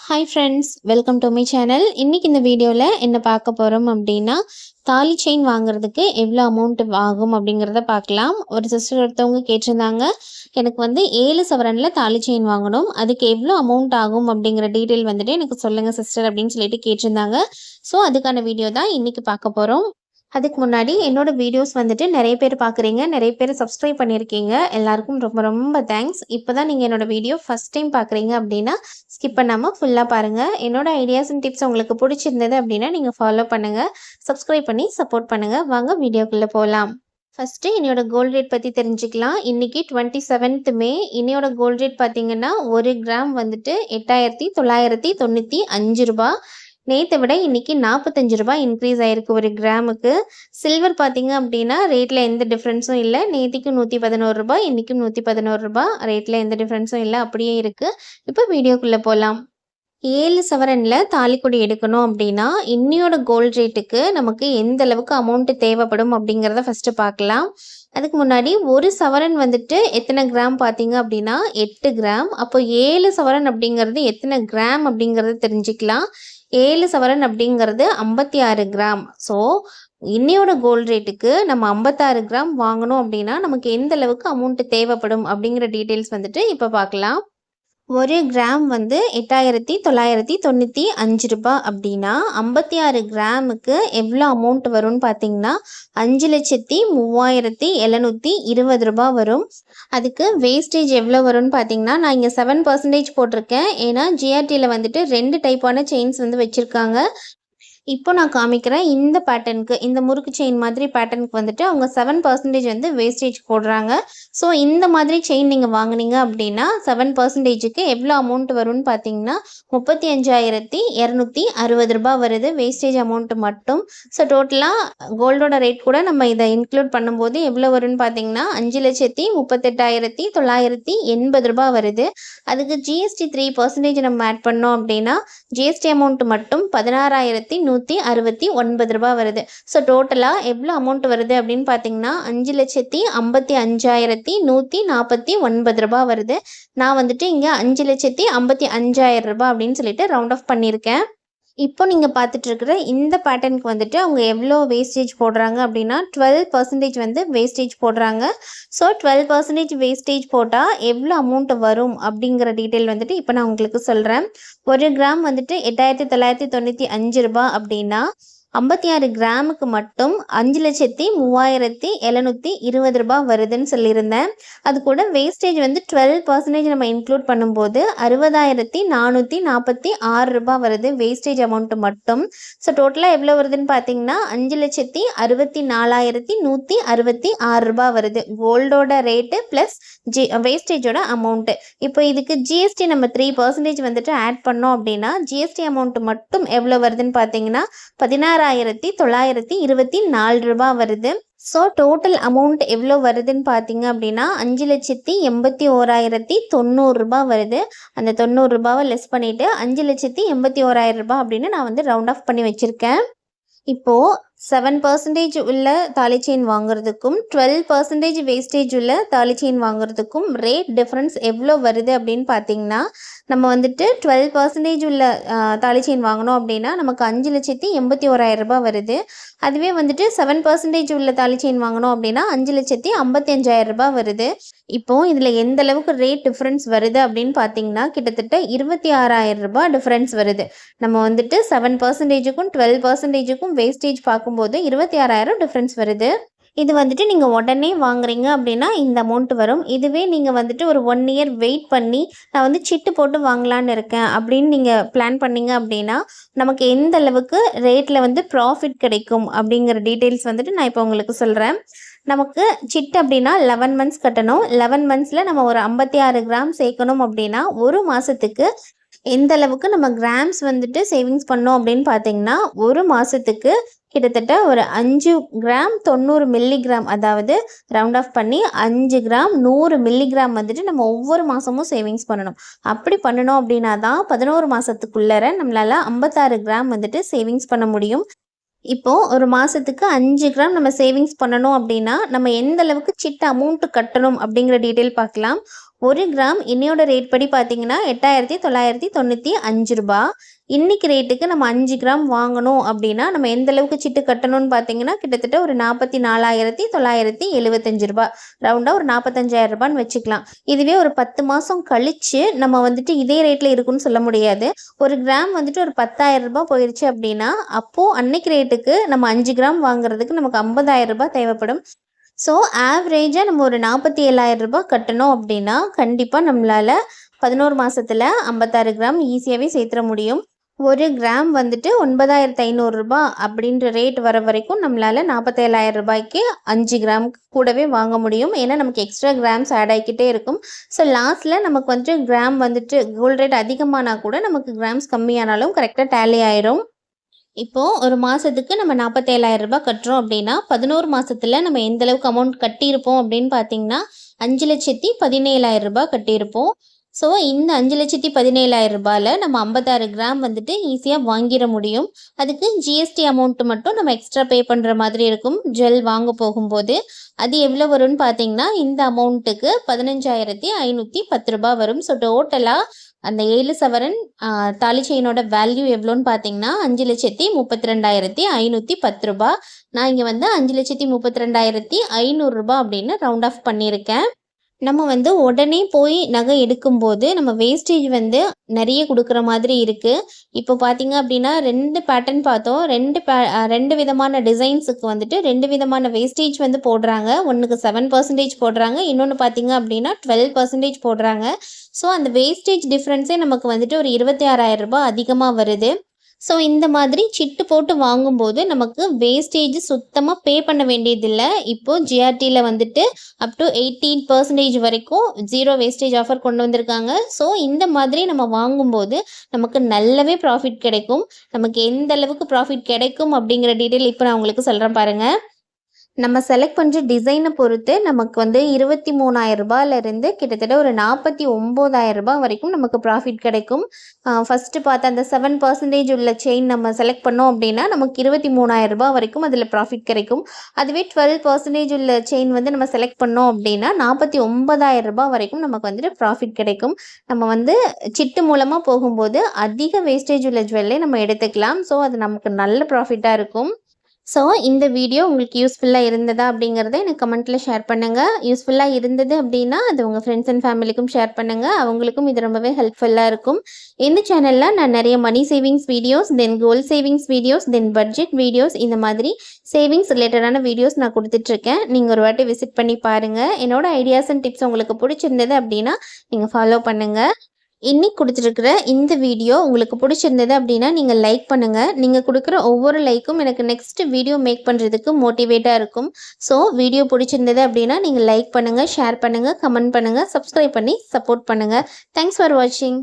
Hi friends welcome to my channel இன்றைக்கி இந்த வீடியோவில் என்ன பார்க்க போகிறோம் அப்படின்னா தாலி செயின் வாங்குறதுக்கு எவ்வளோ அமௌண்ட் ஆகும் அப்படிங்கிறத பார்க்கலாம். ஒரு சிஸ்டர் ஒருத்தவங்க கேட்டிருந்தாங்க எனக்கு வந்து ஏழு சவரனில் தாலி செயின் வாங்கணும் அதுக்கு எவ்வளோ அமௌண்ட் ஆகும் அப்படிங்கிற டீட்டெயில் வந்துட்டு எனக்கு சொல்லுங்கள் சிஸ்டர் அப்படின்னு சொல்லிட்டு கேட்டிருந்தாங்க. ஸோ அதுக்கான வீடியோ தான் இன்றைக்கி பார்க்க போகிறோம் அதுக்கு முன்னாடி என்னோட வீடியோஸ் வந்துட்டு நிறைய பேர் பார்க்குறீங்க நிறைய பேர் சப்ஸ்கிரைப் பண்ணியிருக்கீங்க. எல்லாருக்கும் ரொம்ப ரொம்ப தேங்க்ஸ் இப்போ தான் நீங்கள் என்னோட வீடியோ ஃபஸ்ட் டைம் பார்க்குறீங்க அப்படின்னா ஸ்கிப் பண்ணாமல் ஃபுல்லாக பாருங்கள் என்னோட ஐடியாஸ் அண்ட் டிப்ஸ் உங்களுக்கு பிடிச்சிருந்தது அப்படின்னா நீங்கள் ஃபாலோ பண்ணுங்கள் சப்ஸ்கிரைப் பண்ணி சப்போர்ட் பண்ணுங்கள் வாங்க வீடியோக்குள்ளே போகலாம் ஃபஸ்ட்டு என்னோட கோல்ட் ரேட் பற்றி தெரிஞ்சுக்கலாம். இன்றைக்கி டுவெண்ட்டி செவன்த் மே. இன்னையோட கோல்ட் ரேட் பார்த்தீங்கன்னா ஒரு கிராம் வந்துட்டு எட்டாயிரத்தி தொள்ளாயிரத்தி தொண்ணூற்றி அஞ்சு ரூபா. நேற்றை விட இன்றைக்கி நாற்பத்தஞ்சு ரூபாய் இன்க்ரீஸ் ஆகிருக்கு ஒரு கிராமுக்கு. சில்வர் பார்த்தீங்க அப்படின்னா ரேட்டில் எந்த டிஃப்ரென்ஸும் இல்லை. நேற்றுக்கும் நூற்றி பதினோரு ரூபாய் இன்றைக்கும் நூற்றி பதினோரு ரூபாய் ரேட்டில் எந்த டிஃப்ரென்ஸும் இல்லை. அப்படியே இருக்குது இப்போ வீடியோக்குள்ளே போகலாம் ஏழு சவரனில் தாலிக்கொடி எடுக்கணும் அப்படின்னா இன்னையோட கோல்ட் ரேட்டுக்கு நமக்கு எந்த அளவுக்கு அமௌண்ட்டு தேவைப்படும் அப்படிங்கிறத ஃபஸ்ட்டு பார்க்கலாம் அதுக்கு முன்னாடி ஒரு சவரன் வந்துட்டு எத்தனை கிராம் பார்த்தீங்க அப்படின்னா எட்டு கிராம் அப்போ ஏழு சவரன் அப்படிங்கிறது எத்தனை கிராம் அப்படிங்கிறத தெரிஞ்சுக்கலாம். ஏழு சவரன் அப்படிங்கிறது ஐம்பத்தி ஆறு கிராம். ஸோ இன்னையோட கோல்டு ரேட்டுக்கு நம்ம ஐம்பத்தாறு கிராம் வாங்கணும் அப்படின்னா நமக்கு எந்த அளவுக்கு அமௌண்ட்டு தேவைப்படும் அப்படிங்கிற டீட்டெயில்ஸ் வந்துட்டு இப்போ பார்க்கலாம். ஒரு கிராம் வந்து எட்டாயிரத்தி தொள்ளாயிரத்தி தொண்ணூற்றி அஞ்சு ரூபாய் அப்படின்னா ஐம்பத்தி ஆறு கிராமுக்கு எவ்வளோ அமௌண்ட் வரும்னு பார்த்தீங்கன்னா அஞ்சு லட்சத்தி மூவாயிரத்தி எழுநூற்றி இருபது ரூபாய் வரும். அதுக்கு வேஸ்டேஜ் எவ்வளோ வரும்னு பார்த்தீங்கன்னா நான் இங்கே செவன் பர்சன்டேஜ் போட்டிருக்கேன். ஏன்னா ஜிஆர்டியில் வந்துட்டு ரெண்டு டைப்பான செயின்ஸ் வந்து வச்சுருக்காங்க. இப்போ நான் காமிக்கிறேன் இந்த பேட்டர்னுக்கு இந்த முறுக்கு செயின் மாதிரி பேட்டர்னுக்கு வந்துட்டு அவங்க செவன் பர்சன்டேஜ் வந்து வேஸ்டேஜ் போடுறாங்க. ஸோ இந்த மாதிரி செயின் நீங்கள் வாங்குனீங்க அப்படின்னா செவன் பர்சன்டேஜுக்கு எவ்வளோ அமௌண்ட் வரும்னு பார்த்தீங்கன்னா முப்பத்தி அஞ்சாயிரத்தி இரநூத்தி அறுபது ரூபாய் வருது வேஸ்டேஜ் அமௌண்ட் மட்டும். ஸோ டோட்டலாக கோல்டோட ரேட் கூட நம்ம இதை இன்க்ளூட் பண்ணும்போது எவ்வளோ வரும்னு பார்த்தீங்கன்னா அஞ்சு லட்சத்தி முப்பத்தெட்டாயிரத்தி தொள்ளாயிரத்தி எண்பது ரூபாய் வருது. அதுக்கு ஜிஎஸ்டி த்ரீ பர்சன்டேஜ் நம்ம ஆட் பண்ணோம் அப்படின்னா ஜிஎஸ்டி அமௌண்ட் மட்டும் பதினாறாயிரத்தி நூற்றி அறுபத்தி ஒன்பது ரூபா வருது. ஸோ டோட்டலாக எவ்வளோ அமௌண்ட் வருது அப்படின்னு பார்த்தீங்கன்னா அஞ்சு லட்சத்தி ஐம்பத்தி அஞ்சாயிரத்தி நூற்றி நாற்பத்தி ஒன்பது ரூபா வருது. நான் வந்துட்டு இங்கே அஞ்சு லட்சத்தி ஐம்பத்தி அஞ்சாயிரம் ரூபாய் அப்படின்னு சொல்லிட்டு ரவுண்ட் ஆஃப் பண்ணியிருக்கேன். இப்போ நீங்கள் பார்த்துட்ருக்குற இந்த பேட்டர்னுக்கு வந்துட்டு அவங்க எவ்வளோ வேஸ்டேஜ் போடுறாங்க அப்படின்னா டுவெல் பர்சன்டேஜ் வந்து வேஸ்டேஜ் போடுறாங்க. ஸோ டுவெல் பர்சன்டேஜ் வேஸ்டேஜ் போட்டால் எவ்வளோ அமௌண்ட் வரும் அப்படிங்கிற டீட்டெயில் வந்துட்டு இப்போ நான் உங்களுக்கு சொல்கிறேன் ஒரு கிராம் வந்துட்டு எட்டாயிரத்தி தொள்ளாயிரத்தி தொண்ணூற்றி அஞ்சு ரூபா அப்படின்னா ஐம்பத்தி ஆறு கிராமுக்கு மட்டும் அஞ்சு லட்சத்தி மூவாயிரத்தி எழுநூற்றி இருபது ரூபாய் வருதுன்னு சொல்லியிருந்தேன். அது கூட வேஸ்டேஜ் வந்து டுவெல் பர்சன்டேஜ் நம்ம இன்க்ளூட் பண்ணும்போது அறுபதாயிரத்தி நானூற்றி நாற்பத்தி ஆறு ரூபாய் வருது வேஸ்டேஜ் அமௌண்ட்டு மட்டும். ஸோ டோட்டலாக எவ்வளோ வருதுன்னு பார்த்தீங்கன்னா அஞ்சு லட்சத்தி அறுபத்தி நாலாயிரத்தி நூற்றி அறுபத்தி ஆறு ரூபாய் வருது. கோல்டோட ரேட்டு ப்ளஸ் ஜி வேஸ்டேஜோட அமௌண்ட்டு இப்போ இதுக்கு ஜிஎஸ்டி நம்ம த்ரீ பர்சன்டேஜ் வந்துட்டு ஆட் பண்ணோம் அப்படின்னா ஜிஎஸ்டி அமௌண்ட்டு மட்டும் எவ்வளோ வருதுன்னு பார்த்தீங்கன்னா பதினாறு பதினாறாயிரத்தி தொள்ளாயிரத்தி இருபத்தி நாலு ரூபாய் வருது. ஸோ டோட்டல் அமௌண்ட் எவ்வளோ வருதுன்னு பார்த்தீங்க அப்படின்னா அஞ்சு லட்சத்தி எண்பத்தி ஓராயிரத்தி தொண்ணூறுரூபா வருது. அந்த தொண்ணூறுரூபாவை லெஸ் பண்ணிவிட்டு அஞ்சு லட்சத்தி எண்பத்தி ஓராயிரம் ரூபாய் அப்படின்னு நான் வந்து ரவுண்ட் ஆஃப் பண்ணி வச்சுருக்கேன். இப்போது செவன் பர்சன்டேஜ் உள்ள தாலி செயின் வாங்குறதுக்கும் டுவெல் பர்சன்டேஜ் வேஸ்டேஜ் உள்ள தாலி செயின் வாங்குறதுக்கும் ரேட் டிஃப்ரென்ஸ் எவ்வளோ வருது அப்படின்னு பார்த்தீங்கன்னா நம்ம வந்துட்டு டுவெல் பர்சன்டேஜ் உள்ள தாலி செயின் வாங்கினோம் அப்படின்னா நமக்கு அஞ்சு லட்சத்தி எண்பத்தி ஓராயிரம் ரூபாய் வருது. அதுவே வந்துட்டு செவன் பர்சன்டேஜ் உள்ள தாலி செயின் வாங்கினோம் அப்படின்னா அஞ்சு லட்சத்தி ஐம்பத்தஞ்சாயிரம் ரூபாய் வருது. இப்போது இதில் எந்த அளவுக்கு ரேட் டிஃப்ரென்ஸ் வருது அப்படின்னு பார்த்தீங்கன்னா கிட்டத்தட்ட இருபத்தி ஆறாயிரம் ரூபாய் டிஃப்ரென்ஸ் வருது. நம்ம வந்துட்டு செவன் பர்சன்டேஜுக்கும் டுவெல் பர்சன்டேஜுக்கும் வேஸ்டேஜ் பார்க்கும் பார்க்கும்போது இருபத்தி ஆறாயிரம் டிஃப்ரென்ஸ் வருது. இது வந்துட்டு நீங்கள் உடனே வாங்குறீங்க அப்படின்னா இந்த அமௌண்ட் வரும். இதுவே நீங்கள் வந்துட்டு ஒரு ஒன் இயர் வெயிட் பண்ணி நான் வந்து சிட்டு போட்டு வாங்கலான்னு இருக்கேன் அப்படின்னு நீங்கள் பிளான் பண்ணீங்க அப்படின்னா நமக்கு எந்த அளவுக்கு ரேட்டில் வந்து ப்ராஃபிட் கிடைக்கும் அப்படிங்கிற டீட்டெயில்ஸ் வந்துட்டு நான் இப்போ உங்களுக்கு சொல்கிறேன் நமக்கு சிட் அப்படின்னா லெவன் மந்த்ஸ் கட்டணும். லெவன் மந்த்ஸில் நம்ம ஒரு ஐம்பத்தி ஆறு கிராம் சேர்க்கணும் அப்படின்னா ஒரு மாதத்துக்கு எந்த அளவுக்கு நம்ம கிராம்ஸ் வந்துட்டு சேவிங்ஸ் பண்ணோம் அப்படின்னு பார்த்தீங்கன்னா ஒரு மாதத்துக்கு கிட்டத்தட்ட ஒரு அஞ்சு கிராம் தொண்ணூறு மில்லிகிராம் அதாவது ரவுண்ட் ஆஃப் பண்ணி அஞ்சு கிராம் நூறு மில்லிகிராம் வந்துட்டு நம்ம ஒவ்வொரு மாதமும் சேவிங்ஸ் பண்ணணும். அப்படி பண்ணணும் அப்படின்னா தான் பதினோரு மாதத்துக்குள்ளர நம்மளால் ஐம்பத்தாறு கிராம் வந்துட்டு சேவிங்ஸ் பண்ண முடியும். இப்போது ஒரு மாதத்துக்கு அஞ்சு கிராம் நம்ம சேவிங்ஸ் பண்ணணும் அப்படின்னா நம்ம எந்த அளவுக்கு சிட்ட அமௌண்ட்டு கட்டணும் அப்படிங்கிற டீட்டெயில் பார்க்கலாம். ஒரு கிராம் இன்னையோட ரேட் படி பார்த்தீங்கன்னா எட்டாயிரத்தி தொள்ளாயிரத்தி தொண்ணூற்றி அஞ்சு ரூபா. இன்னைக்கு ரேட்டுக்கு நம்ம அஞ்சு கிராம் வாங்கணும் அப்படின்னா நம்ம எந்த அளவுக்கு சிட்டு கட்டணும்னு பார்த்தீங்கன்னா கிட்டத்தட்ட ஒரு நாற்பத்தி நாலாயிரத்தி தொள்ளாயிரத்தி எழுபத்தஞ்சு ரூபா. ரவுண்டாக ஒரு நாற்பத்தஞ்சாயிரம் ரூபான்னு வச்சுக்கலாம். இதுவே ஒரு பத்து மாதம் கழித்து நம்ம வந்துட்டு இதே ரேட்டில் இருக்குன்னு சொல்ல முடியாது. ஒரு கிராம் வந்துட்டு ஒரு பத்தாயிரம் ரூபாய் போயிடுச்சு அப்படின்னா அப்போது அன்னைக்கு ரேட்டுக்கு நம்ம அஞ்சு கிராம் வாங்குறதுக்கு நமக்கு ஐம்பதாயிரம் ரூபாய் தேவைப்படும். ஸோ ஆவரேஜாக நம்ம ஒரு நாற்பத்தி ஏழாயிரம் ரூபாய் கட்டணும் அப்படின்னா கண்டிப்பாக நம்மளால் பதினோரு மாதத்தில் ஐம்பத்தாறு கிராம் ஈஸியாகவே சேர்த்துட முடியும். ஒரு கிராம் வந்துட்டு ஒன்பதாயிரத்து ஐநூறுரூபா அப்படின்ற ரேட் வர வரைக்கும் நம்மளால் நாற்பத்தேழாயிரம் ரூபாய்க்கு அஞ்சு கிராம் கூடவே வாங்க முடியும். ஏன்னா நமக்கு எக்ஸ்ட்ரா கிராம்ஸ் ஆட் ஆகிக்கிட்டே இருக்கும். ஸோ லாஸ்ட்டில் நமக்கு வந்துட்டு கிராம் வந்துட்டு கோல்ட் ரேட் அதிகமானால் கூட நமக்கு கிராம்ஸ் கம்மியானாலும் கரெக்டாக டேலி ஆயிரும். இப்போது ஒரு மாதத்துக்கு நம்ம நாற்பத்தேழாயிரம் ரூபாய் கட்டுறோம் அப்படின்னா பதினோரு மாதத்தில் நம்ம எந்த அளவுக்கு அமௌண்ட் கட்டியிருப்போம் அப்படின்னு பார்த்தீங்கன்னா அஞ்சு லட்சத்தி பதினேழாயிரம் ரூபாய் கட்டியிருப்போம். ஸோ இந்த அஞ்சு லட்சத்தி பதினேழாயிரம் ரூபாயில் நம்ம ஐம்பத்தாறு கிராம் வந்துட்டு ஈஸியாக வாங்கிட முடியும். அதுக்கு ஜிஎஸ்டி அமௌண்ட்டு மட்டும் நம்ம எக்ஸ்ட்ரா பே பண்ணுற மாதிரி இருக்கும். ஜுவல் வாங்க போகும்போது அது எவ்வளோ வரும்னு பார்த்தீங்கன்னா இந்த அமௌண்ட்டுக்கு பதினஞ்சாயிரத்தி ஐநூற்றி பத்து ரூபாய் வரும். ஸோ டோட்டலாக அந்த ஏழு சவரன் தாலி செயினோட வேல்யூ எவ்வளோன்னு பார்த்தீங்கன்னா அஞ்சு லட்சத்தி முப்பத்தி ரெண்டாயிரத்தி ஐநூற்றி பத்து ரூபா. நான் இங்கே வந்து அஞ்சு லட்சத்தி முப்பத்தி ரெண்டாயிரத்தி ஐநூறுரூபா அப்படின்னு ரவுண்ட் ஆஃப் பண்ணியிருக்கேன். நம்ம வந்து உடனே போய் நகை எடுக்கும்போது நம்ம வேஸ்டேஜ் வந்து நிறைய கொடுக்குற மாதிரி இருக்குது இப்போ பார்த்தீங்க அப்படின்னா ரெண்டு பேட்டர்ன் பார்த்தோம். ரெண்டு பே ரெண்டு விதமான டிசைன்ஸுக்கு வந்துட்டு ரெண்டு விதமான வேஸ்டேஜ் வந்து போடுறாங்க. ஒன்றுக்கு செவன் பர்சன்டேஜ் போடுறாங்க. இன்னொன்று பார்த்தீங்க அப்படின்னா டுவெல் பர்சன்டேஜ் போடுறாங்க. ஸோ அந்த வேஸ்டேஜ் டிஃப்ரென்ஸே நமக்கு வந்துட்டு ஒரு இருபத்தி ஆறாயிரம் ரூபாய் அதிகமாக வருது. ஸோ இந்த மாதிரி சிட்டு போட்டு வாங்கும்போது நமக்கு வேஸ்டேஜ் சுத்தமாக பே பண்ண வேண்டியதில்லை. இப்போது ஜிஆர்டியில் வந்துட்டு அப் டு எயிட்டீன் பர்சன்டேஜ் வரைக்கும் ஜீரோ வேஸ்டேஜ் ஆஃபர் கொண்டு வந்திருக்காங்க. ஸோ இந்த மாதிரி நம்ம வாங்கும்போது நமக்கு நல்லாவே ப்ராஃபிட் கிடைக்கும். நமக்கு எந்த அளவுக்கு ப்ராஃபிட் கிடைக்கும் அப்படிங்கிற டீட்டெயில் இப்போ நான் உங்களுக்கு சொல்கிறேன் பாருங்கள் நம்ம செலக்ட் பண்ணுற டிசைனை பொறுத்து நமக்கு வந்து இருபத்தி மூணாயிரம் ரூபாயிலிருந்து கிட்டத்தட்ட ஒரு நாற்பத்தி ஒம்போதாயிரம் ரூபாய் வரைக்கும் நமக்கு ப்ராஃபிட் கிடைக்கும். ஃபஸ்ட்டு பார்த்த அந்த செவன் பர்சன்டேஜ் உள்ள செயின் நம்ம செலக்ட் பண்ணோம் அப்படின்னா நமக்கு இருபத்தி மூணாயிரம் ரூபாய் வரைக்கும் அதில் ப்ராஃபிட் கிடைக்கும். அதுவே டுவெல் பர்சன்டேஜ் உள்ள செயின் வந்து நம்ம செலக்ட் பண்ணோம் அப்படின்னா நாற்பத்தி ஒன்பதாயிரம் ரூபாய் வரைக்கும் நமக்கு வந்துட்டு ப்ராஃபிட் கிடைக்கும். நம்ம வந்து சிட்டு மூலமாக போகும்போது அதிக வேஸ்டேஜ் உள்ள ஜுவல்லே நம்ம எடுத்துக்கலாம். ஸோ அது நமக்கு நல்ல ப்ராஃபிட்டாக இருக்கும். ஸோ இந்த வீடியோ உங்களுக்கு யூஸ்ஃபுல்லாக இருந்ததா அப்படிங்கிறத எனக்கு கமெண்ட்டில் ஷேர் பண்ணுங்கள் யூஸ்ஃபுல்லாக இருந்தது அப்படின்னா அது உங்கள் ஃப்ரெண்ட்ஸ் அண்ட் ஃபேமிலிக்கும் ஷேர் பண்ணுங்கள் அவங்களுக்கும் இது ரொம்பவே ஹெல்ப்ஃபுல்லாக இருக்கும். இந்த சேனலில் நான் நிறைய money savings videos then gold savings videos then budget videos இந்த மாதிரி சேவிங்ஸ் ரிலேட்டடான வீடியோஸ் நான் கொடுத்துட்ருக்கேன். நீங்கள் ஒரு வாட்டி விசிட் பண்ணி பாருங்கள் என்னோடய ஐடியாஸ் அண்ட் டிப்ஸ் உங்களுக்கு பிடிச்சிருந்தது அப்படின்னா நீங்கள் ஃபாலோ பண்ணுங்கள் இன்னைக்கு கொடுத்துருக்குற இந்த வீடியோ உங்களுக்கு பிடிச்சிருந்தது அப்படின்னா நீங்கள் லைக் பண்ணுங்கள் நீங்கள் கொடுக்குற ஒவ்வொரு லைக்கும் எனக்கு நெக்ஸ்ட் வீடியோ மேக் பண்ணுறதுக்கு மோட்டிவேட்டாக இருக்கும். ஸோ வீடியோ பிடிச்சிருந்தது அப்படின்னா நீங்கள் லைக் பண்ணுங்கள் ஷேர் பண்ணுங்கள் கமெண்ட் பண்ணுங்கள் சப்ஸ்கிரைப் பண்ணி சப்போர்ட் பண்ணுங்கள் தேங்க்ஸ் ஃபார் வாட்சிங்